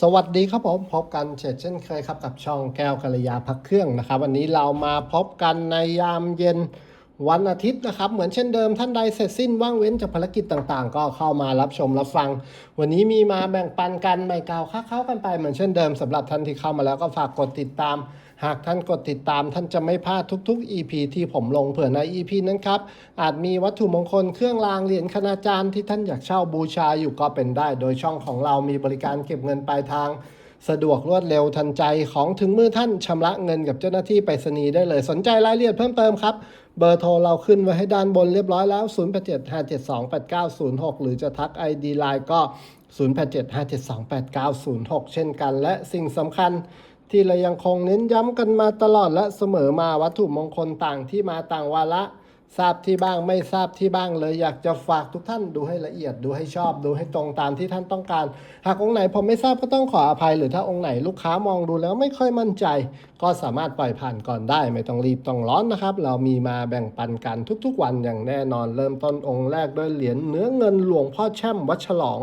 สวัสดีครับผมพบกันเช่นเช่นเคยครับกับช่องแก้วกัลยาพักเครื่องนะครับ วันนี้เรามาพบกันในยามเย็นวันอาทิตย์นะครับ เหมือนเช่นเดิมท่านใดเสร็จสิ้นว่างเว้นจากภารกิจต่างๆ ก็เข้ามารับชมรับฟัง วันนี้มีมาแบ่งปันกันไม่กล่าวค้าเข้ากันไปเหมือนเช่นเดิมสำหรับท่านที่เข้ามาแล้วก็ฝากกดติดตาม หากท่านกดติดตามท่านจะไม่พลาดทุก ๆ EP ที่ผมลงเผื่อใน EP นั้นครับ อาจมีวัตถุมงคลเครื่องรางเหรียญคณาจารย์ที่ท่านอยากเช่าบูชาอยู่ก็เป็นได้ โดยช่องของเรามีบริการเก็บเงินปลายทาง สะดวกรวดเร็วทันใจของถึงมือท่านชำระเงินกับเจ้าหน้าที่ไปรษณีย์ได้เลย สนใจรายละเอียดเพิ่มเติมครับเบอร์โทรเราขึ้นไว้ให้ด้านบนเรียบร้อยแล้ว 0875728906 หรือจะทัก ID Line ก็ 0875728906 เช่นกันและสิ่งสำคัญ ที่เรายังคงเน้นย้ำกันมาตลอดและเสมอมาวัตถุมงคลต่างที่มาต่างวาระทราบที่บ้างไม่ทราบที่บ้างเลยอยากจะฝากทุกท่านดูให้ละเอียดดูให้ชอบดูให้ตรงตามที่ท่านต้องการ หากองค์ไหนผมไม่ทราบก็ต้องขออภัย หรือถ้าองค์ไหนลูกค้ามองดูแล้วไม่ค่อยมั่นใจ ก็สามารถปล่อยผ่านก่อนได้ ไม่ต้องรีบต้องร้อนนะครับ เรามีมาแบ่งปันกันทุกๆวันอย่างแน่นอนเริ่มต้นองค์แรกด้วยเหรียญเนื้อเงินหลวงพ่อแช่มวัดฉลอง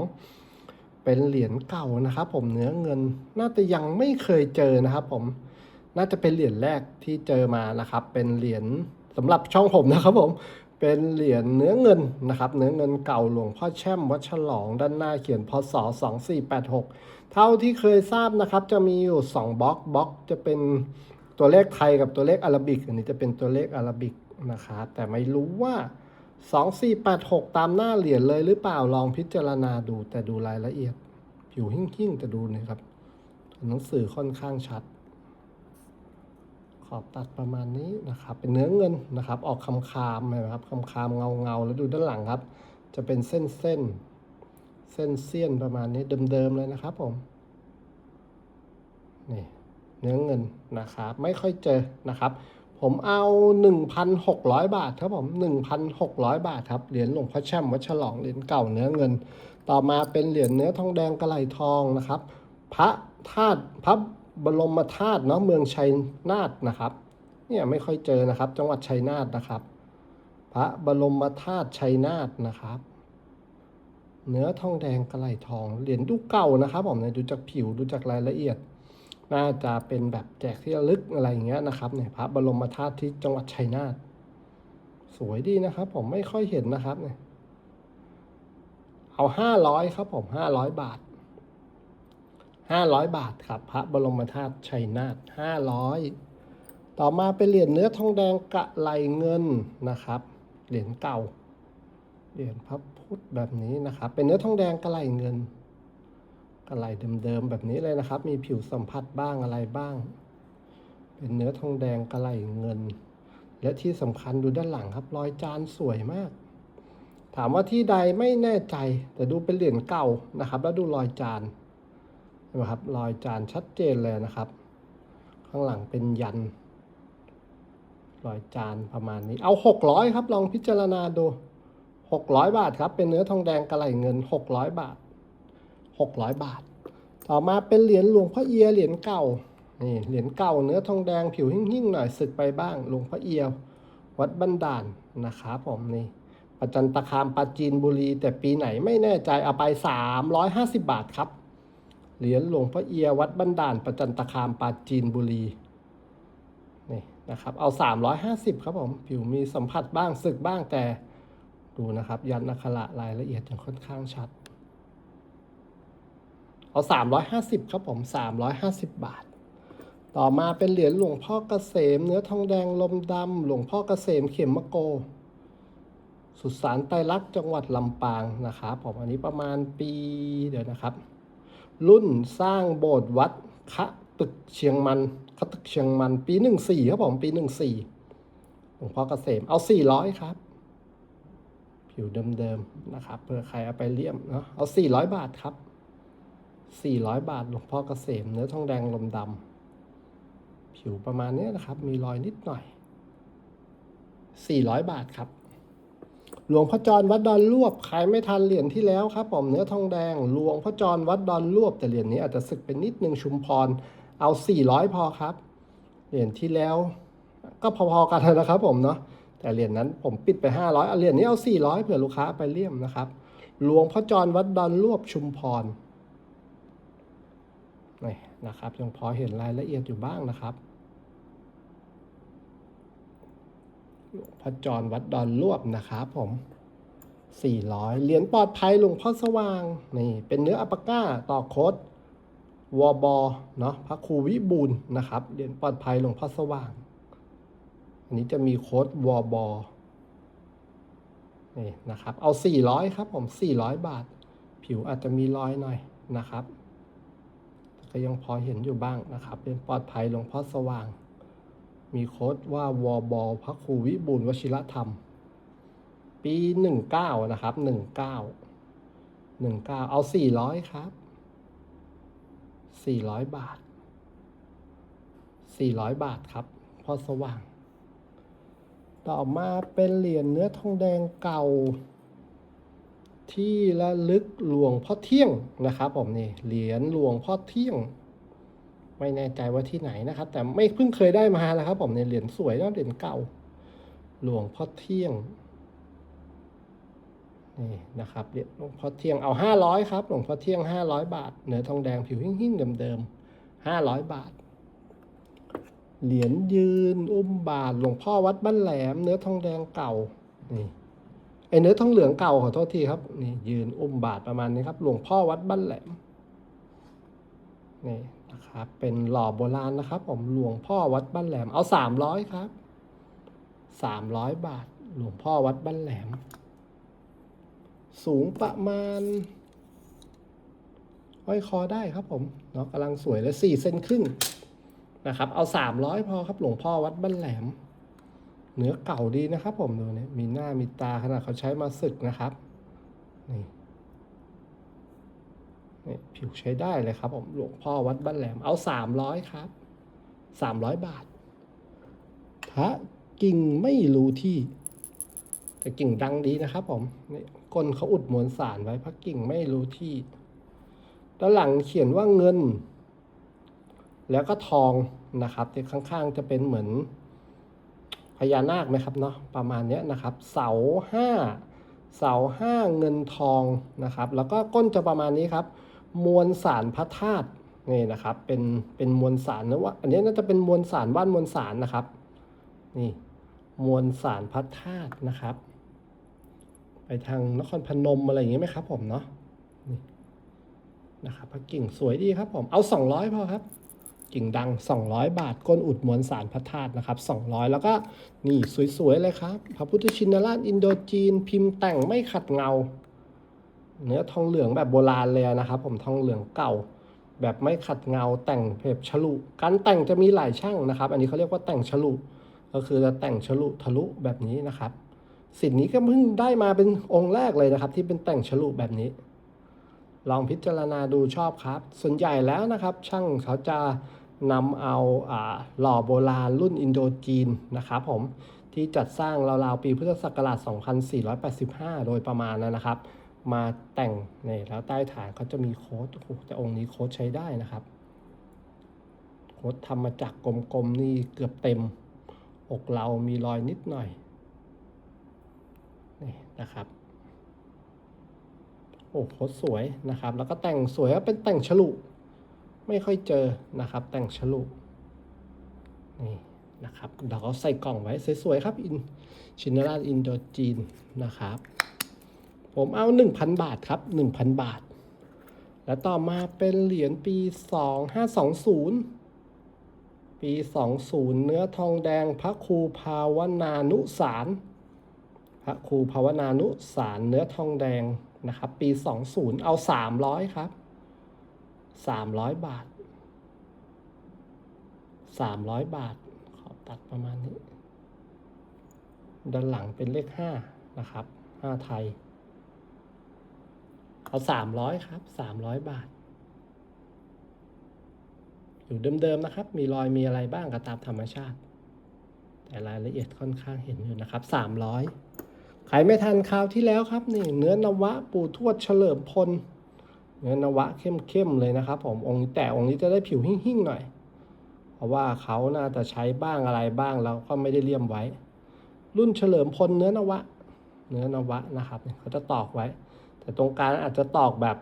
เป็นเหรียญเก่านะครับ ผมเนื้อเงินน่าจะยังไม่เคยเจอนะครับ ผมน่าจะเป็นเหรียญแรกที่เจอมานะครับ เป็นเหรียญสำหรับช่องผมนะครับผมเป็นเหรียญเนื้อเงินนะครับ เนื้อเงินเก่าหลวงพ่อแช่มวัดฉลองด้านหน้าเขียนพศ2486 เท่าที่เคยทราบนะครับ จะมีอยู่ 2บล็อกบล็อกจะเป็นตัวเลขไทยกับตัวเลขอาราบิก อันนี้จะเป็นตัวเลขอาราบิกนะครับแต่ไม่รู้ว่า 2486 ตามหน้าเหรียญเลยหรือเปล่าลองพิจารณาดูแต่ดูรายละเอียด ผิวหิ่งๆแต่ดูนะครับ หนังสือค่อนข้างชัด ขอบตัดประมาณนี้นะครับ เป็นเนื้อเงินนะครับ ออกคำคามนะครับคำคามเงาเงาแล้วดูด้านหลังครับ จะเป็นเส้นเส้น เส้นเสี้ยนประมาณนี้เดิมๆเลยนะครับผมนี่เนื้อเงินนะครับ ไม่ค่อยเจอนะครับ ผมเอา 1,600 บาทครับผม 1,600 บาทครับ เหรียญหลวงพ่อแช่มวัดฉลองเหรียญเก่าเนื้อเงิน ต่อมาเป็นเหรียญเนื้อทองแดงกระไหลทองนะครับ พระธาตุพระบรมธาตุเนาะเมืองชัยนาทนะครับ เนี่ยไม่ค่อยเจอนะครับ จังหวัดชัยนาทนะครับ พระบรมธาตุชัยนาทนะครับ เนื้อทองแดงกระไหลทอง เหรียญดูเก่านะครับผมเนี่ยดูจากผิวดูจากรายละเอียด น่าจะเป็นแบบแจกที่ระลึกอะไรอย่างเงี้ยนะครับเนี่ยพระบรมธาตุที่จังหวัดชัยนาทสวยดีนะครับ ผมไม่ค่อยเห็นนะครับเนี่ย เอาห้าร้อยครับ ผมห้าร้อยบาทห้าร้อยบาทครับ พระบรมธาตุชัยนาทห้าร้อยต่อมาเป็นเหรียญเนื้อทองแดงกะไหลเงินนะครับ เหรียญเก่า เหรียญพระพุทธแบบนี้นะครับ เป็นเนื้อทองแดงกะไหลเงิน กะไหลเดิมๆแบบนี้เลยนะครับ มีผิวสัมผัสบ้างอะไรบ้าง เป็นเนื้อทองแดงกระไหลเงิน และที่สำคัญดูด้านหลังครับ รอยจานสวยมาก ถามว่าที่ใดไม่แน่ใจ แต่ดูเป็นเหรียญเก่านะครับ แล้วดูรอยจานนไหมครับรอยจานชัดเจนเลยนะครับ ข้างหลังเป็นยันรอยจานประมาณนี้ เอาหกร้อยครับ ลองพิจารณาดูหกร้อยบาทครับ เป็นเนื้อทองแดงกระไหลเงินหกร้อยบาท หกร้อยบาท ต่อมาเป็นเหรียญหลวงพ่อเอียเหรียญเก่า นี่เหรียญเก่าเนื้อทองแดงผิวหิ่งๆหน่อยสึกไปบ้างหลวงพ่อเอียวัดบันดาลนะครับผมนี่ประจันตคามปราจีนบุรี แต่ปีไหนไม่แน่ใจเอาไป 350 บาทครับ เหรียญหลวงพ่อเอียวัดบันดาลประจันตคามปราจีนบุรีนี่นะครับเอา 350 ครับผมผิวมีสัมผัสบ้างสึกบ้างแต่ดูนะครับ ยันอักขระรายละเอียดอยังค่อนข้างชัด เอา 350 ครับผม 350 บาท ต่อมาเป็นเหรียญหลวงพ่อเกษม เนื้อทองแดงลมดำหลวงพ่อเกษมเข็มมะโก สุสานไตรลักษณ์จังหวัดลำปางนะครับผมอันนี้ประมาณปีเดี๋ยวนะครับ รุ่นสร้างโบสถ์วัดคะตึกเชียงมันคะตึกเชียงมัน ปีหนึ่งสี่ครับผมปีหนึ่งสี่หลวงพ่อเกษมเอาสี่ร้อยครับ ผิวเดิมๆนะครับเผื่อใครเอาไปเลี่ยมเนาะเอาสี่ร้อยบาทครับ สี่ร้อยบาทหลวงพ่อเกษมเนื้อทองแดงลมดำผิวประมาณนี้นะครับ มีรอยนิดหน่อยสี่ร้อยบาทครับ หลวงพ่อจรวัดดอนรวบขายไม่ทันเหรียญที่แล้วครับผมเนื้อทองแดง หลวงพ่อจรวัดดอนรวบแต่เหรียญนี้อาจจะสึกเป็นนิดนึงชุมพร เอา 400 พอครับ เหรียญที่แล้ว ก็พอๆกันนะครับ ผมเนาะแต่เหรียญนั้นผมปิดไป 500เอาเหรียญนี้เอา 400 เผื่อลูกค้าไปเลี่ยมนะครับ หลวงพ่อจรวัดดอนรวบชุมพร นะครับ ยังพอเห็นรายละเอียดอยู่บ้างนะครับหลวงพ่อจรวัดดอนรวบนะครับผม 400 เหรียญปลอดภัยหลวงพ่อสว่างนี่เป็นเนื้ออัปปาก้าต่อโคดวอบอเนาะพระครูวิบูลนะครับ เหรียญปลอดภัยหลวงพ่อสว่าง อันนี้จะมีโค้ดวอบอนี่นะครับ เอา 400 ครับผม 400 บาท ผิวอาจจะมีรอยหน่อยนะครับ ก็ยังพอเห็นอยู่บ้างนะครับ เป็นปลอดภัยหลวงพ่อสว่าง มีโค้ดว่าวอบอพระครูวิบูลวชิรธรรม ปีหนึ่งเก้านะครับหนึ่งเก้าหนึ่งเก้าเอาสี่ร้อยครับสี่ร้อยบาทสี่ร้อยบาทครับพอสว่าง ต่อมาเป็นเหรียญเนื้อทองแดงเก่า ที่ระลึกหลวงพ่อเที่ยงนะครับผมนี่เหรียญหลวงพ่อเที่ยง ไม่แน่ใจว่าที่ไหนนะครับ แต่ไม่เพิ่งเคยได้มาแล้วครับผมในเหรียญสวยนะเหรียญเก่า หลวงพ่อเที่ยงนี่นะครับเหรียญหลวงพ่อเที่ยงเอาห้าร้อยครับหลวงพ่อเที่ยงห้าร้อยบาทเนื้อทองแดงผิวหิ้งๆเดิมๆห้าร้อยบาทเหรียญยืน อุ้มบาทหลวงพ่อวัดบ้านแหลม เนื้อทองแดงเก่านี่ ไอเนื้อทองเหลืองเก่าขอโทษทีครับนี่ยืนอุ้มบาทประมาณนี้ครับ หลวงพ่อวัดบ้านแหลมนี่นะครับเป็นหล่อโบราณนะครับ ผมหลวงพ่อวัดบ้านแหลม เอาสามร้อยครับสามร้อยบาท หลวงพ่อวัดบ้านแหลม สูงประมาณห้อยคอได้ครับผมเนาะกำลังสวยเลยสี่เซนครึ่งนะครับ เอาสามร้อยพอครับ หลวงพ่อวัดบ้านแหลม เนื้อเก่าดีนะครับผมดูเนี่ยมีหน้ามีตาขนาดเขาใช้มาศึกนะครับ นี่นี่ผิวใช้ได้เลยครับผมหลวงพ่อวัดบ้านแหลมเอาสามร้อยครับสามร้อยบาทพระกิ่งไม่รู้ที่ แต่กิ่งดังดีนะครับผมนี่ก้นเขาอุดมวลสารไว้พระกิ่งไม่รู้ที่ด้านหลังเขียนว่าเงิน แล้วก็ทองนะครับที่ข้างๆจะเป็นเหมือน พญานาคไหมครับเนาะประมาณนี้นะครับ เสาห้าเสาห้าเงินทองนะครับ แล้วก็ก้นจะประมาณนี้ครับ มวลสารพระธาตุนี่นะครับเป็นเป็นมวลสารนะว่าอันนี้น่าจะเป็นมวลสารว่านมวลสารนะครับ นี่มวลสารพระธาตุนะครับ ไปทางนครพนมอะไรอย่างเงี้ยไหมครับ ผมเนาะนี่นะครับพระกิ่งสวยดีครับผมเอา200พอครับ กิ่งดัง 200 บาท ก้นอุดมวลสารพระธาตุนะครับ 200 แล้วก็นี่สวยๆเลยครับ พระพุทธชินราชอินโดจีน พิมพ์แต่งไม่ขัดเงา เนื้อทองเหลืองแบบโบราณเลยนะครับ ผมทองเหลืองเก่า แบบไม่ขัดเงาแต่งแบบฉลุ การแต่งจะมีหลายช่างนะครับ อันนี้เขาเรียกว่าแต่งฉลุ ก็คือจะแต่งฉลุทะลุแบบนี้นะครับ สินนี้ก็เพิ่งได้มาเป็นองค์แรกเลยนะครับ ที่เป็นแต่งฉลุแบบนี้ลองพิจารณาดูชอบครับ ส่วนใหญ่แล้วนะครับ ช่างเขาจะ นำเอาหล่อโบราณรุ่นอินโดจีนนะครับผมที่จัดสร้างราวๆปีพุทธศักราช 2485 โดยประมาณนะครับ มาแต่งนี่แล้วใต้ฐานเขาจะมีโค้ดโอ้โหแต่องค์นี้โค้ดใช้ได้นะครับ โค้ดทำมาจากกลมๆนี่เกือบเต็ม อกเรามีรอยนิดหน่อยนี่นะครับโอ้โหสวยนะครับ แล้วก็แต่งสวยเป็นแต่งฉลุ ไม่ค่อยเจอนะครับ แต่งฉลุนี่นะครับเดี๋ยวเขาใส่กล่องไว้สวยๆครับอินชินราชอินโดจีนนะครับ ผมเอา 1,000 บาทครับ 1,000 บาท แล้วต่อมาเป็นเหรียญปี 2520 ปี 20 เนื้อทองแดงพระครูภาวนานุสารพระครูภาวนานุสารเนื้อทองแดงนะครับ ปี 20 เอา 300 ครับ 300บาท300บาท ขอตัดประมาณนี้ ด้านหลังเป็นเลข5นะครับ5ไทย เอา300ครับ300บาท อยู่เดิมๆนะครับ มีรอยมีอะไรบ้างก็ตามธรรมชาติ แต่รายละเอียดค่อนข้างเห็นอยู่นะครับ300ใครไม่ทันคราวที่แล้วครับนี่เนื้อนวะ ปู่ทวดเฉลิมพล เนื้อนวะเข้มๆเลยนะครับ ผมองค์นี้แต่องค์นี้จะได้ผิวหิ่งๆหน่อย เพราะว่าเขาน่าจะใช้บ้างอะไรบ้างแล้วก็ไม่ได้เลี่ยมไว้ รุ่นเฉลิมพลเนื้อนวะ เนื้อนวะนะครับเขาจะตอกไว้ แต่ตรงกลางอาจจะตอกแบบ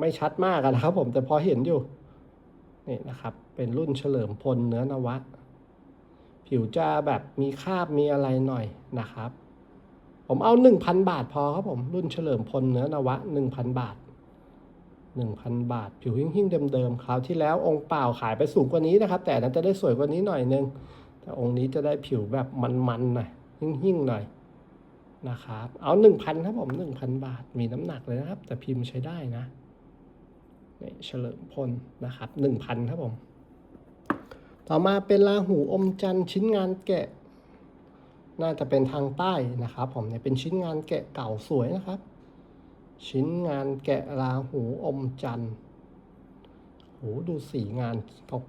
ไม่ชัดมากนะครับ ผมแต่พอเห็นอยู่นี่นะครับ เป็นรุ่นเฉลิมพลเนื้อนวะ ผิวจะแบบมีคราบมีอะไรหน่อยนะครับ ผมเอา 1,000 บาทพอครับผมรุ่นเฉลิมพลเนื้อนวะ 1,000 บาท 1,000 บาท ผิวหิ่งๆเดิมๆคราวที่แล้วองค์เปล่าขายไปสูงกว่านี้นะครับ แต่นั้นจะได้สวยกว่านี้หน่อยนึง แต่องค์นี้จะได้ผิวแบบมันๆหน่อยหิ่งๆหน่อยนะครับ เอาหนึ่งพันครับผมหนึ่งพันบาทมีน้ำหนักเลยนะครับ แต่พิมพ์ใช้ได้นะนี่เฉลิมพลนะครับหนึ่งพันครับผม ต่อมาเป็นลาหูอมจันทร์ชิ้นงานแกะ น่าจะเป็นทางใต้นะครับ ผมเนี่ยเป็นชิ้นงานแกะเก่าสวยนะครับ ชิ้นงานแกะราหูอมจันทร์โหดูสีงาน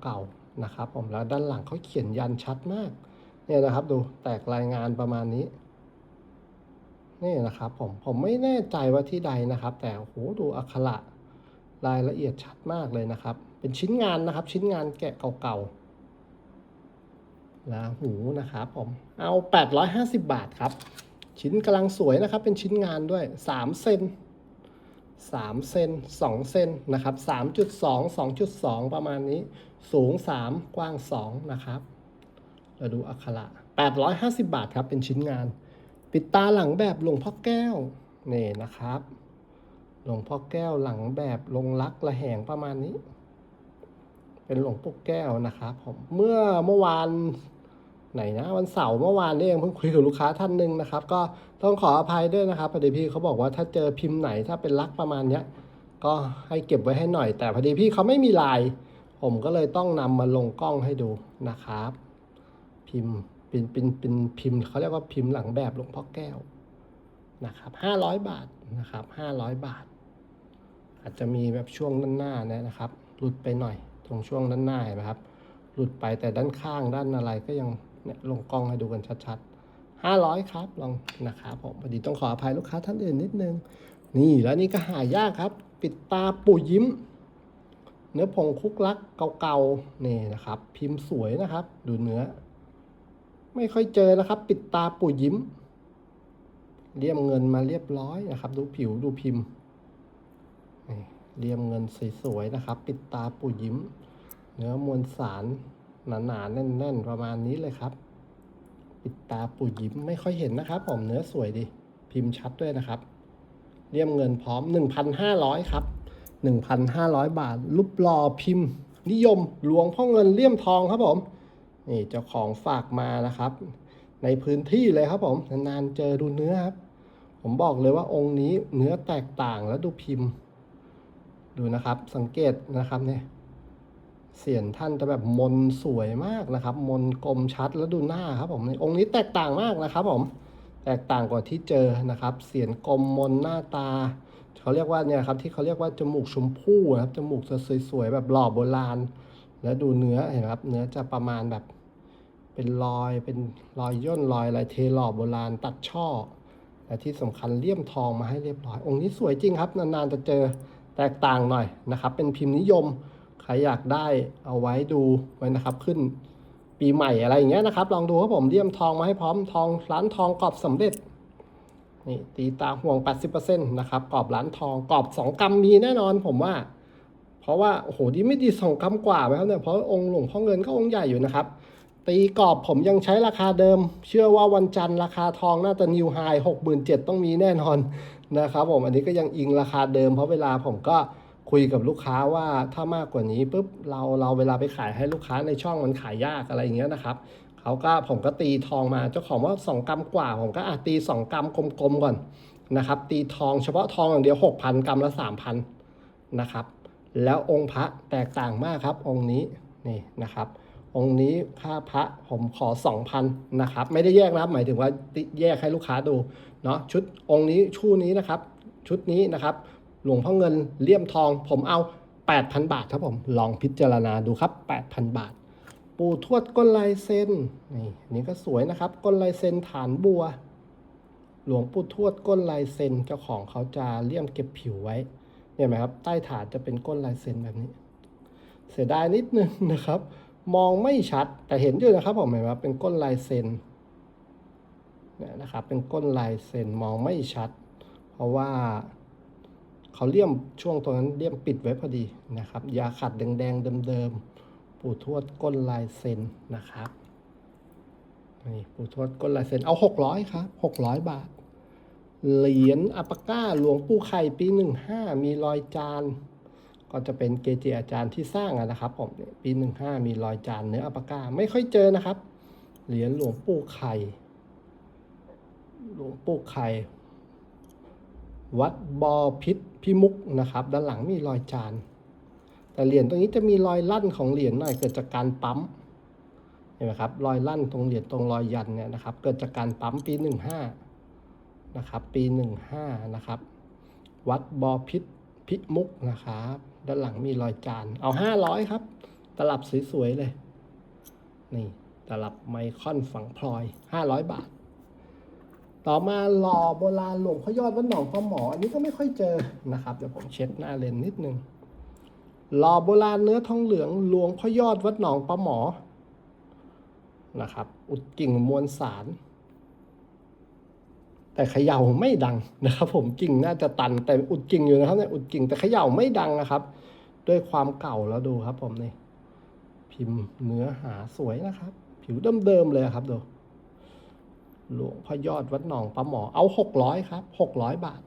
เก่าๆนะครับ ผมแล้วด้านหลังเขาเขียนยันชัดมาก เนี่ยนะครับดูแตกรายงานประมาณนี้นี่นะครับผมผมไม่แน่ใจว่าที่ใดนะครับ แต่โหดูอักขระรายละเอียดชัดมากเลยนะครับ เป็นชิ้นงานนะครับ ชิ้นงานแกะเก่าๆลาหูนะครับผมเอา 850 บาทครับ ชิ้นกำลังสวยนะครับ เป็นชิ้นงานด้วย 3 เซน 3 เซน 2 เซนนะครับ 3.2 2.2 ประมาณนี้ สูง 3 กว้าง 2 นะครับ เราดูอักขระ 850 บาทครับ เป็นชิ้นงาน ปิดตาหลังแบบหลวงพ่อแก้ว นี่นะครับ หลวงพ่อแก้วหลังแบบลงรักระแหงประมาณนี้ เป็นหลวงปู่แก้วนะครับผม เมื่อเมื่อวาน ไหนนะวันเสาร์เมื่อวานนี่เองเพิ่งคุยกับลูกค้าท่านหนึ่งนะครับ ก็ต้องขออภัยด้วยนะครับพอดีพี่เขาบอกว่าถ้าเจอพิมพ์ไหนถ้าเป็นลักประมาณเนี้ยก็ให้เก็บไว้ให้หน่อย แต่พอดีพี่เขาไม่มีลาย ผมก็เลยต้องนำมาลงกล้องให้ดูนะครับ พิมพ์เป็นเป็นเป็นพิมพ์เขาเรียกว่าพิมพ์หลังแบบหลวงพ่อแก้วนะครับห้าร้อยบาทนะครับห้าร้อยบาท อาจจะมีแบบช่วงด้านหน้านยนะครับ หลุดไปหน่อยตรงช่วงด้านหน้าเห็นไหมครับ หลุดไปแต่ด้านข้างด้านอะไรก็ยัง เนี่ยลงกล้องให้ดูกันชัดๆห้าร้อยครับลองนะครับผมพอดีต้องขออภัยลูกค้าท่านอื่นนิดนึง นี่แล้วนี่ก็หายากครับ ปิดตาปูยิ้ม เนื้อผงคุกลักเก่าๆนี่นะครับ พิมพ์สวยนะครับ ดูเนื้อ ไม่ค่อยเจอนะครับ ปิดตาปูยิ้มเลี่ยมเงินมาเรียบร้อยนะครับ ดูผิวดูพิมพ์เลี่ยมเงินสวยๆนะครับ ปิดตาปูยิ้ม เนื้อมวลสาร หนาๆแน่นๆ ประมาณนี้เลยครับ ปิดตาปู่ยิ้มไม่ค่อยเห็นนะครับ ผมเนื้อสวยดีพิมพ์ชัดด้วยนะครับเลี่ยมเงินพร้อม 1,500 ครับ 1,500 บาท รูปหล่อพิมพ์ นิยมหลวงพ่อเงินเลี่ยมทองครับผมนี่เจ้าของฝากมานะครับ ในพื้นที่เลยครับผมนานๆเจอดูเนื้อครับ ผมบอกเลยว่าองค์นี้เนื้อแตกต่างแล้วดูพิมพ์ ดูนะครับสังเกตนะครับเนี่ย เสียนท่านจะแบบมนสวยมากนะครับ มนกลมชัดแล้วดูหน้าครับผมในองค์นี้แตกต่างมากนะครับผมแตกต่างกว่าที่เจอนะครับ เสียนกลมมนหน้าตาเขาเรียกว่าเนี่ยครับที่เขาเรียกว่าจมูกชมพู่นะครับจมูกสวยๆแบบหล่อโบราณ แล้วดูเนื้อเห็นไหมครับเนื้อจะประมาณแบบเป็นรอยเป็นรอยย่นรอยอะไรเทหล่อโบราณตัดช่อและที่สำคัญเลี่ยมทองมาให้เรียบร้อย องค์นี้สวยจริงครับนานๆจะเจอแตกต่างหน่อยนะครับ เป็นพิมพ์นิยม ใครอยากได้เอาไว้ดูไว้นะครับ ขึ้นปีใหม่อะไรอย่างเงี้ยนะครับ ลองดูครับผมเลี่ยมทองมาให้พร้อมทองร้านทองกรอบสำเร็จนี่ตีตาห่วง 80%นะครับกรอบร้านทองกรอบ 2กรัมมีแน่นอนผมว่า เพราะว่าโอ้โหดีไม่ดีสองกรัมกว่าไหมครับเนี่ยเพราะองค์หลวงพ่อเงินก็องค์ใหญ่อยู่นะครับ ตีกรอบผมยังใช้ราคาเดิม เชื่อว่าวันจันทร์ราคาทองน่าจะนิวไฮหกหมื่นเจ็ดต้องมีแน่นอนนะครับผมอันนี้ก็ยังอิงราคาเดิมเพราะเวลาผมก็ คุยกับลูกค้าว่าถ้ามากกว่านี้ปุ๊บเราเราเวลาไปขายให้ลูกค้าในช่องมันขายยากอะไรอย่างเงี้ยนะครับเขาก็ผมก็ตีทองมาเจ้าของว่า 2กรัมกว่า ผมก็อาตี 2กรัมกลมๆก่อนนะครับ ตีทองเฉพาะทองอย่างเดียว 6,000 กรัมละ 3,000นะครับ แล้วองค์พระแตกต่างมากครับ องค์นี้นี่นะครับ องค์นี้ค่าพระผมขอ 2,000นะครับ ไม่ได้แยกนะหมายถึงว่าแยกให้ลูกค้าดูเนาะชุดองค์นี้ชู่นี้นะครับ ชุดนี้นะครับ หลวงพ่อเงินเลี่ยมทอง ผมเอา 8,000 บาทครับผม ลองพิจารณาดูครับ 8,000 บาท ปู่ทวดก้นลายเซนนี่อันนี้ก็สวยนะครับ ก้นลายเซนฐานบัว หลวงปู่ทวดก้นลายเซนเจ้าของเขาจะเลี่ยมเก็บผิวไว้เนี่ยไหมครับ ใต้ฐานจะเป็นก้นลายเซนแบบนี้ เสียดายนิดนึงนะครับ มองไม่ชัดแต่เห็นอยู่นะครับผมเห็นไหมครับเป็นก้นลายเซนเนี่ยนะครับ เป็นก้นลายเซนมองไม่ชัด เพราะว่า เขาเลี่ยมช่วงตรงนั้นเลี่ยมปิดไว้พอดีนะครับ ยาขัดแดงๆเดิมๆปู่ทวดก้นลายเซ็นนะครับนี่ปู่ทวดก้นลายเซ็นเอาหกร้อยครับหกร้อยบาท เหรียญอัปปาก้าหลวงปู่ไข่ปีหนึ่งห้ามีรอยจานก็จะเป็นเกจิอาจารย์ที่สร้างอะนะครับผมเนี่ยปีหนึ่งห้ามีรอยจานเนื้ออัปปาก้าไม่ค่อยเจอนะครับ เหรียญหลวงปู่ไข่หลวงปู่ไข่วัดบอพิษ พิมุกนะครับ ด้านหลังมีรอยจาน แต่เหรียญตรงนี้จะมีรอยลั่นของเหรียญหน่อยเกิดจากการปั๊มเห็นไหมครับรอยลั่นตรงเหรียญตรงรอยยันเนี่ยนะครับ เกิดจากการปั๊มปีหนึ่งห้านะครับปีหนึ่งห้านะครับ วัดบอพิษพิมุกนะครับ ด้านหลังมีรอยจานเอาห้าร้อยครับ ตลับสวยๆเลย นี่ตลับไมคอนฝังพลอยห้าร้อยบาท ต่อมาหล่อโบราณหลวงพ่อยอดวัดหนองพ่อหมอ อันนี้ก็ไม่ค่อยเจอนะครับ เดี๋ยวผมเช็ดหน้าเลนนิดนึง หล่อโบราณเนื้อทองเหลืองหลวงพ่อยอดวัดหนองปลาหมอ นะครับ อุดกิ่งมวลสาร แต่เขย่าไม่ดังนะครับ ผมกิ่งน่าจะตันแต่อุดกิ่งอยู่นะครับเนี่ยอุดกิ่งแต่เขย่าไม่ดังนะครับ ด้วยความเก่าแล้วดูครับ ผมนี่พิมพ์เนื้อหาสวยนะครับ ผิวเดิมๆเลยครับดู หลวงพ่อยอดวัดหนองปลาหมอเอาหกร้อยครับหกร้อยบาท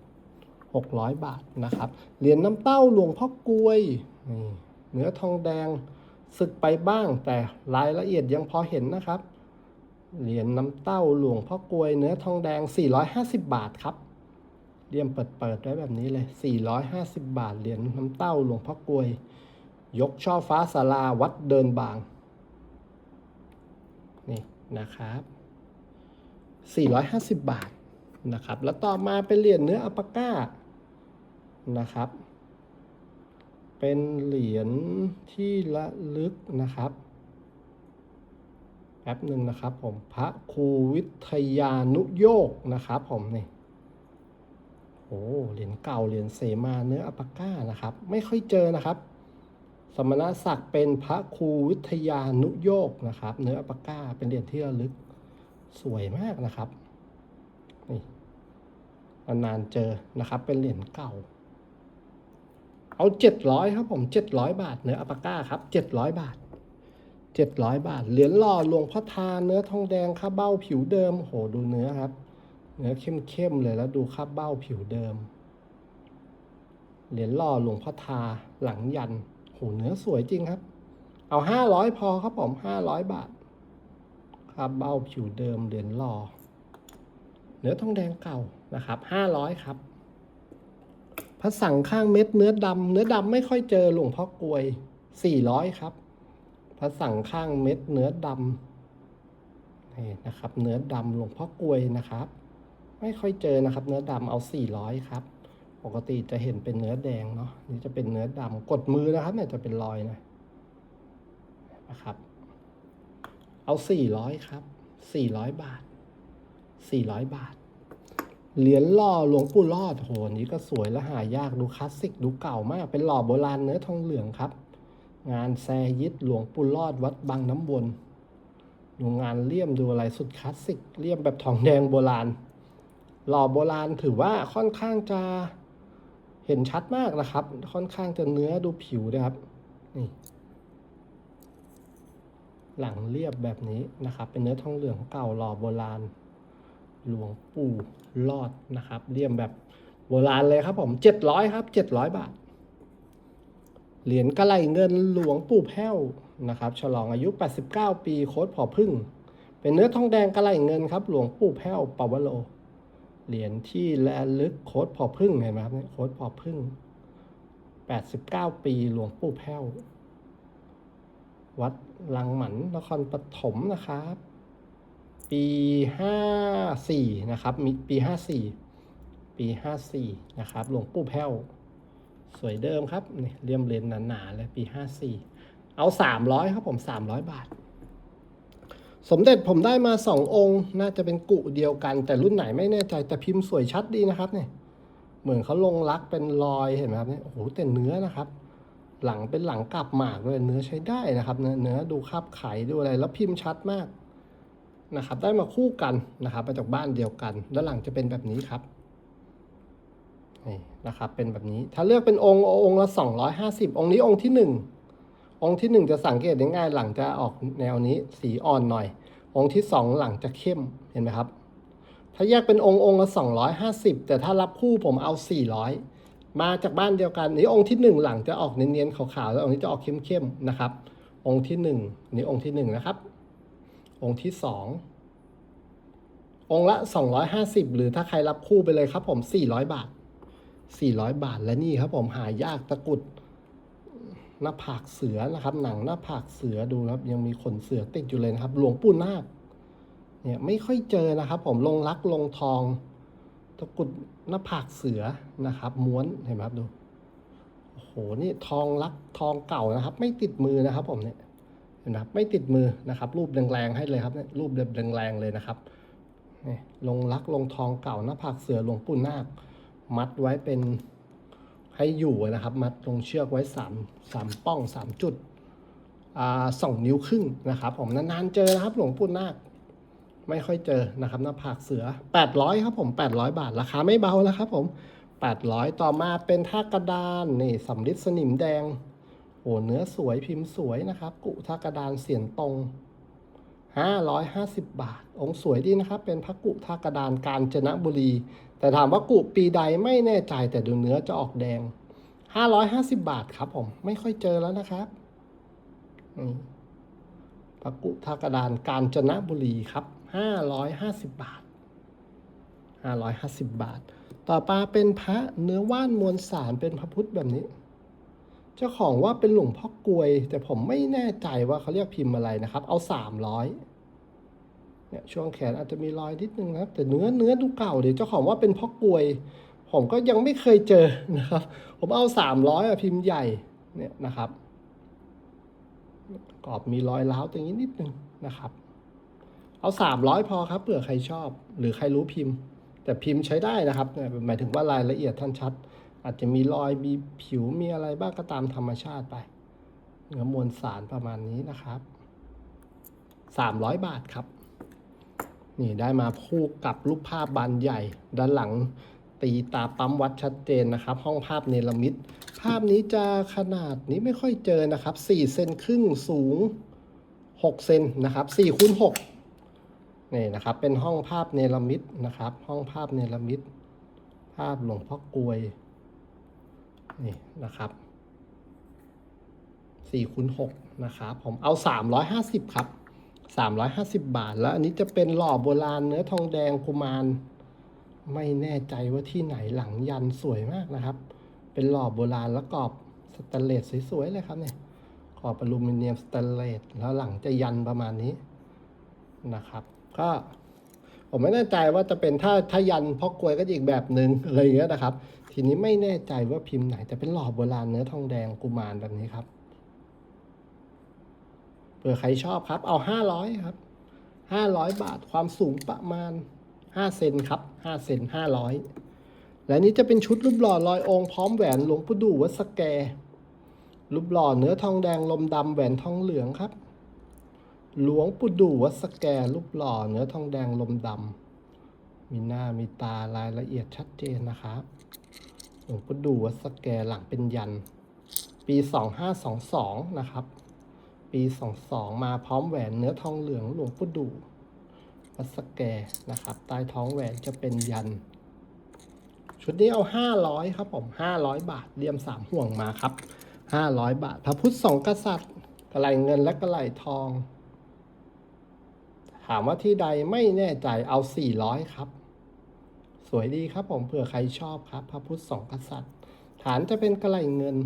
หกร้อยบาทนะครับเหรียญน้ำเต้าหลวงพ่อกลวยเนื้อทองแดงสึกไปบ้าง แต่รายละเอียดยังพอเห็นนะครับเหรียญน้ำเต้าหลวงพ่อกลวยเนื้อทองแดง 450 บาทครับเรียมเปิดเปิดๆไว้แบบนี้เลย 450 บาทเหรียญน้ำเต้าหลวงพ่อกลวย ยกช่อฟ้าศาลาวัดเดินบางนี่นะครับ 450 บาทนะครับ แล้วต่อมาเป็นเหรียญเนื้ออัปปาก้านะครับ เป็นเหรียญที่ระลึกนะครับแป๊บหนึ่งนะครับผมพระครูวิทยานุโยกนะครับผมนี่โอ้เหรียญเก่าเหรียญเสมาเนื้ออัปาก้านะครับ ไม่ค่อยเจอนะครับ สมณศักดิ์เป็นพระครูวิทยานุโยกนะครับ เนื้ออัปาก้าเป็นเหรียญที่ระลึก สวยมากนะครับ นี่นานๆเจอนะครับ เป็นเหรียญเก่า เอาเจ็ดร้อยครับผมเจ็ดร้อยบาทเนื้ออัปาก้าครับเจ็ดร้อยบาทเจ็ดร้อยบาท เหรียญหล่อหลวงพ่อทาเนื้อทองแดงข้าเบ้าผิวเดิมโหดูเนื้อครับ เนื้อเข้มๆเลยแล้วดูข้าเบ้าผิวเดิม เหรียญหล่อหลวงพ่อทาหลังยันโหเนื้อสวยจริงครับ เอาห้าร้อยพอครับผมห้าร้อยบาท ข้าเบ้าผิวเดิมเหรียญหล่อเนื้อทองแดงเก่านะครับห้าร้อยครับพระสังข้างเม็ดเนื้อดำเนื้อดำไม่ค่อยเจอหลวงพ่อกลวยสี่ร้อยครับพระสังข้างเม็ดเนื้อดำนี่นะครับ เนื้อดำหลวงพ่อกลวยนะครับ ไม่ค่อยเจอนะครับ เนื้อดำเอาสี่ร้อยครับ ปกติจะเห็นเป็นเนื้อแดงเนาะนี่จะเป็นเนื้อดำกดมือนะครับ เนี่ยจะเป็นรอยนะนะครับ เอาสี่ร้อยครับสี่ร้อยบาทสี่ร้อยบาท เหรียญหล่อหลวงปู่รอดโหนนี้ก็สวยและหายากดูคลาสสิกดูเก่ามาก เป็นหล่อโบราณเนื้อทองเหลืองครับ งานแซยิดหลวงปู่รอดวัดบางน้ำวนดูงานเลี่ยมดูอะไรสุดคลาสสิกเลี่ยมแบบทองแดงโบราณ หล่อโบราณถือว่าค่อนข้างจะเห็นชัดมากนะครับ ค่อนข้างจะเนื้อดูผิวนะครับนี่ หลังเรียบแบบนี้นะครับ เป็นเนื้อทองเหลืองเก่าหล่อโบราณ หลวงปู่รอดนะครับเลี่ยมแบบโบราณเลยครับผมเจ็ดร้อยครับเจ็ดร้อยบาท เหรียญกระไหลเงินหลวงปู่แพ้วนะครับ ฉลองอายุ 89 ปีโค้ดผอพึ่ง เป็นเนื้อทองแดงกระไหลเงินครับ หลวงปู่แพ้วปาวโล เหรียญที่ระลึกโค้ดผอพึ่งเห็นไหมครับโค้ดผอพึ่ง 89 ปีหลวงปู่แพ้ว วัดลังหมันนครปฐมนะครับ ปีห้าสี่นะครับมีปีห้าสี่ปีห้าสี่นะครับหลวงปู่แพ้วสวยเดิมครับนี่เลี่ยมเลนหนาๆเลยปีห้าสี่เอาสามร้อยครับผมสามร้อยบาท สมเด็จผมได้มาสององค์น่าจะเป็นกุเดียวกัน แต่รุ่นไหนไม่แน่ใจแต่พิมพ์สวยชัดดีนะครับเนี่ยเหมือนเขาลงรักเป็นรอยเห็นไหมครับเนี่ยโอ้โหแต่เนื้อนะครับ หลังเป็นหลังกลับหมากด้วยเนื้อใช้ได้นะครับ เนื้อดูคาบไข่ดูอะไรแล้วพิมพ์ชัดมากนะครับ ได้มาคู่กันนะครับมาจากบ้านเดียวกัน ด้านหลังจะเป็นแบบนี้ครับนี่นะครับเป็นแบบนี้ถ้าเลือกเป็นองค์องค์ละ 250 องค์นี้องค์ที่ 1 องค์ที่ 1 จะสังเกตได้ง่ายหลังจะออกแนวนี้สีอ่อนหน่อย องค์ที่ 2 หลังจะเข้มเห็นไหมครับ ถ้าแยกเป็นองค์องค์ละ 250 แต่ถ้ารับคู่ผมเอา 400 มาจากบ้านเดียวกันนี่องค์ที่ 1 หลังจะออกเนียนๆขาวๆแล้วองค์นี้จะออกเข้มๆนะครับ องค์ที่1นี่องค์ที่1นะครับ องค์ที่ 2 องค์ละ 250 หรือถ้าใครรับคู่ไปเลยครับ ผม 400 บาท 400 บาทและนี่ครับ ผมหายากตะกุดหน้าผากเสือนะครับ หนังหน้าผากเสือดูครับ ยังมีขนเสือติดอยู่เลยนะครับ หลวงปู่นาคเนี่ยไม่ค่อยเจอนะครับ ผมลงรักลงทอง กรุดหน้าผากเสือนะครับ ม้วนเห็นไหมครับดูโอ้โหนี่ทองรักทองเก่านะครับ ไม่ติดมือนะครับ ผมเนี่ยเห็นไหมครับไม่ติดมือนะครับ รูปแรงๆให้เลยครับเนี่ยรูปแรงๆเลยนะครับนี่ลงรักลงทองเก่าหน้าผากเสือหลวงปู่นาค มัดไว้เป็นให้อยู่นะครับ มัดลงเชือกไว้สามสามป้องสามจุดอ่าสองนิ้วครึ่งนะครับ ผมนานๆเจอนะครับ หลวงปู่นาค ไม่ค่อยเจอนะครับหน้าผากเสือ 800ครับผม 800 บาทราคาไม่เบานะครับผม 800 ต่อมาเป็นท่ากระดานนี่สำริดสนิมแดงโอ้เนื้อสวยพิมพ์สวยนะครับ กุท่ากระดานเสียนตรง 550 บาท องค์สวยดีนะครับ เป็นพระกุท่ากระดานกาญจนบุรี แต่ถามว่ากุปีใดไม่แน่ใจแต่ดูเนื้อจะออกแดง 550 บาทครับผมไม่ค่อยเจอแล้วนะครับพระกุท่ากระดานกาญจนบุรีครับ 550 บาท 550 บาท ต่อมาเป็นพระเนื้อว่านมวลสารเป็นพระพุทธแบบนี้ เจ้าของว่าเป็นหลวงพ่อกลวย แต่ผมไม่แน่ใจว่าเขาเรียกพิมพ์อะไรนะครับ เอา 300เนี่ยช่วงแขนอาจจะมีรอยนิดนึงนะครับ แต่เนื้อเนื้อดูเก่าเดี๋ยวเจ้าของว่าเป็นพ่อกลวย ผมก็ยังไม่เคยเจอนะครับ ผมเอา 300อะพิมพ์ใหญ่เนี่ยนะครับกรอบมีรอยร้าวตรงนี้นิดนึงนะครับ เอาสามร้อยพอครับเผื่อใครชอบ หรือใครรู้พิมพ์ แต่พิมพ์ใช้ได้นะครับเนี่ยหมายถึงว่ารายละเอียดท่านชัด อาจจะมีรอยมีผิวมีอะไรบ้างก็ตามธรรมชาติไปเนื้อมวลสารประมาณนี้นะครับสามร้อยบาทครับ นี่ได้มาคู่กับรูปภาพบานใหญ่ ด้านหลังตีตาปั๊มวัดชัดเจนนะครับ ห้องภาพเนรมิตภาพนี้จะขนาดนี้ไม่ค่อยเจอนะครับ4เซนครึ่งสูง6เซนนะครับ4คูณ6 นี่นะครับ เป็นห้องภาพเนรมิตนะครับ ห้องภาพเนรมิต ภาพหลวงพ่อกลวยนี่นะครับ4คูณ6นะครับผมเอา 350 ครับ 350 บาท แล้วอันนี้จะเป็นหล่อโบราณเนื้อทองแดงกุมาร ไม่แน่ใจว่าที่ไหนหลังยันสวยมากนะครับ เป็นหล่อโบราณแล้วกรอบสแตนเลสสวยๆเลยครับเนี่ยขอบอลูมิเนียมสแตนเลสแล้วหลังจะยันประมาณนี้นะครับ ก็ผมไม่แน่ใจว่าจะเป็นถ้าถ้ายันพ่อกลวยก็อีกแบบหนึ่งอะไรอย่างเงี้ยนะครับ ทีนี้ไม่แน่ใจว่าพิมพ์ไหนแต่เป็นหล่อโบราณเนื้อทองแดงกุมารแบบนี้ครับเผื่อใครชอบครับ เอาห้าร้อยครับห้าร้อยบาทความสูงประมาณห้าเซนครับห้าเซนห้าร้อยและนี้จะเป็นชุดรูปหล่อลอยองค์พร้อมแหวนหลวงปู่ดูวัดสแกรูปหล่อเนื้อทองแดงลมดำแหวนทองเหลืองครับ หลวงปู่ดูวัดสแกรูปหล่อเนื้อทองแดงลมดำมีหน้ามีตารายละเอียดชัดเจนนะครับหลวงปู่ดูวัดสแกหลังเป็นยัน ปี2522นะครับ ปี22มาพร้อมแหวนเนื้อทองเหลืองหลวงปู่ดูวัดสแกนะครับใต้ท้องแหวนจะเป็นยัน ชุดนี้เอา500ครับผม500บาทเรียมสามห่วงมาครับ500บาท พระพุทธสองกษัตริย์กระไหลเงินและกระไหลทอง ถามว่าที่ใดไม่แน่ใจเอา 400 ครับ สวยดีครับผมเผื่อใครชอบครับ พระพุทธสองกษัตริย์ ฐานจะเป็นกระไหลเงิน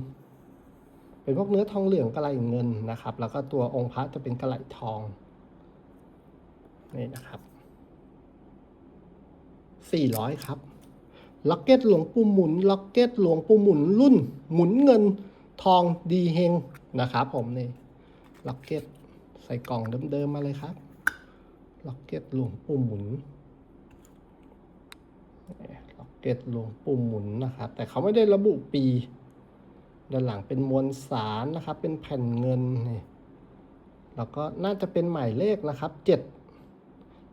เป็นพวกเนื้อทองเหลืองกระไหลเงินนะครับ แล้วก็ตัวองค์พระจะเป็นกระไหลทองนี่นะครับ 400 ครับล็อกเก็ตหลวงปู่หมุนล็อกเก็ตหลวงปู่หมุนรุ่น หมุนเงินทองดีเฮงนะครับผมนี่ล็อกเก็ตใส่กล่องเดิมๆมาเลยครับ ล็อกเก็ตหลวงปู่หมุนล็อกเก็ตหลวงปู่หมุนนะครับ แต่เขาไม่ได้ระบุปี ด้านหลังเป็นมวลสารนะครับ เป็นแผ่นเงินนี่แล้วก็น่าจะเป็นหมายเลขนะครับเจ็ด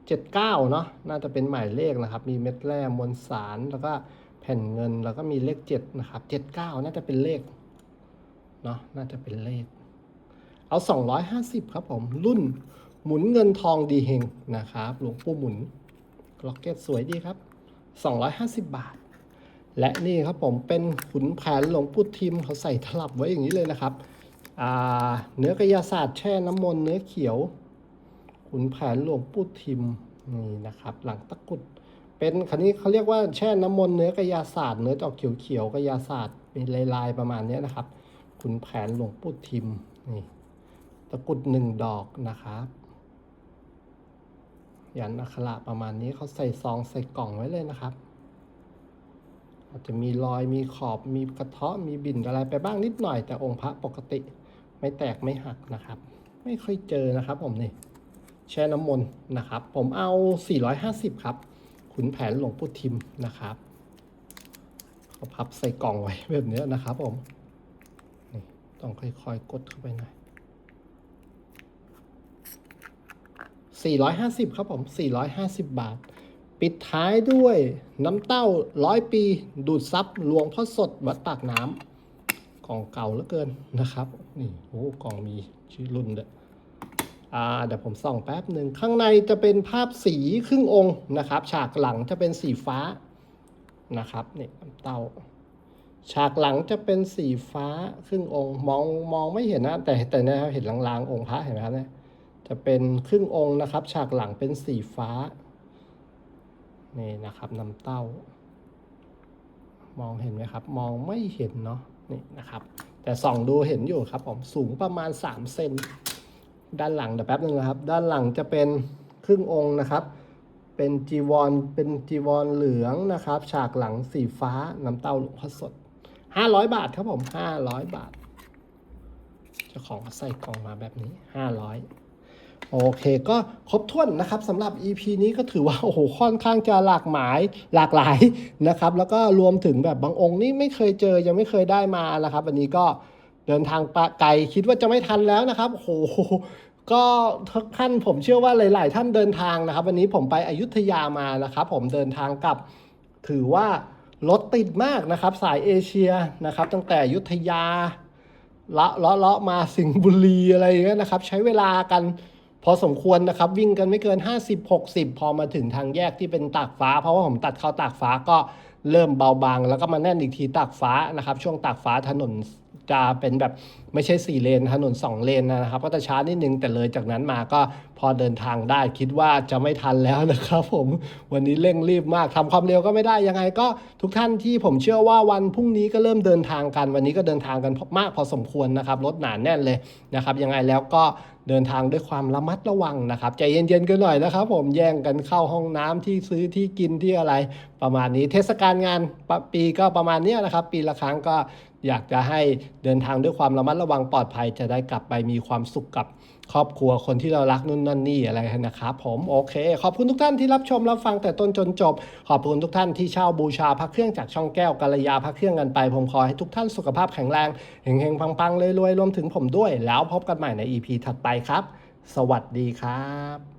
เจ็ดเก้าเนาะน่าจะเป็นหมายเลขนะครับ มีเม็ดแร่มวลสารแล้วก็แผ่นเงินแล้วก็มีเลขเจ็ดนะครับเจ็ดเก้าน่าจะเป็นเลขเนาะน่าจะเป็นเลข เอาสองร้อยห้าสิบครับผมรุ่น หมุนเงินทองดีเฮงนะครับ หลวงปู่หมุนล็อกเก็ตสวยดีครับสองร้อยห้าสิบบาท และนี่ครับผมเป็นขุนแผนหลวงปู่ทิมเขาใส่ถลับไว้อย่างนี้เลยนะครับ เนื้อกระยศาสตร์แช่น้ำมนต์เนื้อเขียว ขุนแผนหลวงปู่ทิมนี่นะครับ หลังตะกุดเป็นคันนี้เขาเรียกว่าแช่น้ำมนต์เนื้อกระยศาสตร์เนื้อออกเขียวๆกระยาศาสตร์มีลายๆประมาณนี้นะครับขุนแผนหลวงปู่ทิมนี่ตะกุดหนึ่งดอกนะครับ ยันอักขระประมาณนี้เขาใส่ซองใส่กล่องไว้เลยนะครับ อาจจะมีรอยมีขอบมีกระเทาะมีบิ่นอะไรไปบ้างนิดหน่อย แต่องค์พระปกติไม่แตกไม่หักนะครับ ไม่ค่อยเจอนะครับผมนี่แช่น้ำมนต์นะครับ ผมเอา 450 ครับ ขุนแผนหลวงปู่ทิมนะครับเขาพับใส่กล่องไว้แบบนี้นะครับผม นี่ต้องค่อยๆ กดเข้าไปหน่อย 450 ครับผม 450 บาท ปิดท้ายด้วยน้ำเต้าร้อยปี ดูดซับหลวงพ่อสดวัดปากน้ำกล่องเก่าเหลือเกินนะครับ นี่โอ้กล่องมีชื่อรุ่นเด้ออ่าเดี๋ยวผมส่องแป๊บหนึ่งข้างในจะเป็นภาพสีครึ่งองค์นะครับ ฉากหลังจะเป็นสีฟ้านะครับนี่น้ำเต้าฉากหลังจะเป็นสีฟ้าครึ่งองค์มองมองไม่เห็นนะ แต่แต่นะครับเห็นลางๆองค์พระเห็นไหมครับเนี่ย จะเป็นครึ่งองค์นะครับ ฉากหลังเป็นสีฟ้า นี่นะครับน้ำเต้า มองเห็นไหมครับ มองไม่เห็นเนาะ นี่นะครับ แต่ส่องดูเห็นอยู่ครับผมสูงประมาณ 3 เซน ด้านหลังเดี๋ยวแป๊บนึงนะครับ ด้านหลังจะเป็นครึ่งองค์นะครับ เป็นจีวร เป็นจีวรเหลืองนะครับ ฉากหลังสีฟ้าน้ำเต้าหลวงพ่อสด 500 บาทครับผม 500 บาท เจ้าของใส่กล่องมาแบบนี้ 500 โอเคก็ครบถ้วนนะครับสำหรับ EP นี้ก็ถือว่าโอ้โหค่อนข้างจะหลากหมายหลากหลายนะครับ แล้วก็รวมถึงแบบบางองค์นี่ไม่เคยเจอยังไม่เคยได้มานะครับ อันนี้ก็เดินทางปะไกลคิดว่าจะไม่ทันแล้วนะครับโอ้โหก็ทุกท่านผมเชื่อว่าหลาย ๆ ท่านเดินทางนะครับ วันนี้ผมไปอยุธยามานะครับ ผมเดินทางกลับ ถือว่ารถติดมากนะครับ สายเอเชียนะครับ ตั้งแต่อยุธยาเลาะเลาะเลาะมาสิงห์บุรีอะไรอย่างเงี้ยนะครับ ใช้เวลากัน พอสมควรนะครับ วิ่งกันไม่เกิน 50 60 พอมาถึงทางแยกที่เป็นตากฟ้า เพราะว่าผมตัดเข้าตากฟ้าก็เริ่มเบาบาง แล้วก็มาแน่นอีกทีตากฟ้านะครับ ช่วงตากฟ้าถนน จะเป็นแบบไม่ใช่ 4 เลนถนน 2 เลนนะครับ ก็จะช้านิดนึงแต่เลยจากนั้นมาก็พอเดินทางได้คิดว่าจะไม่ทันแล้วนะครับผมวันนี้เร่งรีบมากทำความเร็วก็ไม่ได้ยังไงก็ทุกท่านที่ผมเชื่อว่าวันพรุ่งนี้ก็เริ่มเดินทางกัน วันนี้ก็เดินทางกันมากพอสมควรนะครับรถหนาแน่นเลยนะครับยังไงแล้วก็เดินทางด้วยความระมัดระวังนะครับใจเย็นๆกันหน่อยนะครับ ผมแย่งกันเข้าห้องน้ำที่ซื้อที่กินที่อะไร ประมาณนี้เทศกาลงานปีก็ประมาณนี้นะครับ ปีละครั้งก็ อยากจะให้เดินทางด้วยความระมัดระวังปลอดภัย จะได้กลับไปมีความสุขกับครอบครัวคนที่เรารักนู่นนั่นนี่อะไรนะครับผมโอเค ขอบคุณทุกท่านที่รับชมรับฟังแต่ต้นจนจบ ขอบคุณทุกท่านที่เช่าบูชาพระเครื่องจากช่องแก้วกัลยาพระเครื่องกันไป ผมขอให้ทุกท่านสุขภาพแข็งแรงเฮงๆปังๆรวยๆรวมถึงผมด้วย แล้วพบกันใหม่ใน EP ถัดไปครับ สวัสดีครับ